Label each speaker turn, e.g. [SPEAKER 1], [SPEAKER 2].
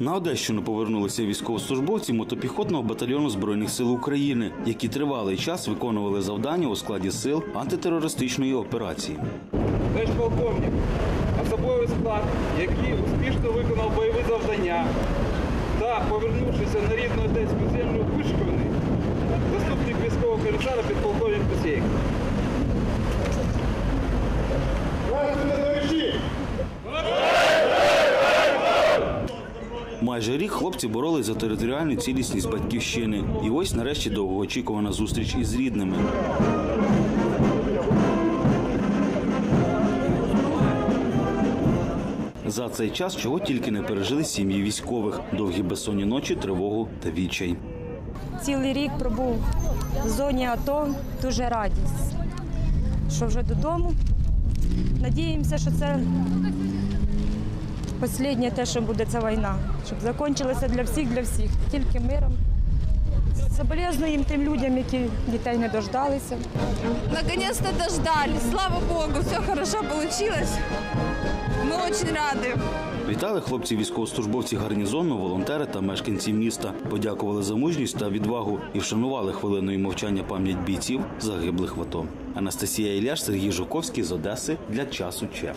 [SPEAKER 1] На Одещину повернулися військовослужбовці мотопіхотного батальйону збройних сил України, які тривалий час виконували завдання у складі сил антитерористичної операції.
[SPEAKER 2] Держполковник, особовий склад, який успішно виконав бойові завдання та, повернувшися на рідну одеську землю, вишкований, заступник військового комісара підполковник
[SPEAKER 1] Майже рік хлопці боролись за територіальну цілісність батьківщини. І ось нарешті довгоочікувана зустріч із рідними. За цей час чого тільки не пережили сім'ї військових: довгі безсонні ночі, тривогу та відчай.
[SPEAKER 3] Цілий рік пробув в зоні АТО, дуже радість, що вже додому. Надіємося, що це останнє те, що буде ця війна, щоб закінчилася для всіх, для всіх, тільки миром. Соболезнуємо тим людям, які дітей не дождалися.
[SPEAKER 4] Наконец-то дождались. Слава Богу, все хорошо получилось. Мы очень рады.
[SPEAKER 1] Вітали хлопці військовослужбовці гарнізону, волонтери та мешканці міста. Подякували за мужність та відвагу і вшанували хвилиною мовчання пам'ять бійців загиблих в АТО. Анастасія Іляш, Сергій Жуковський з Одеси для часу Че.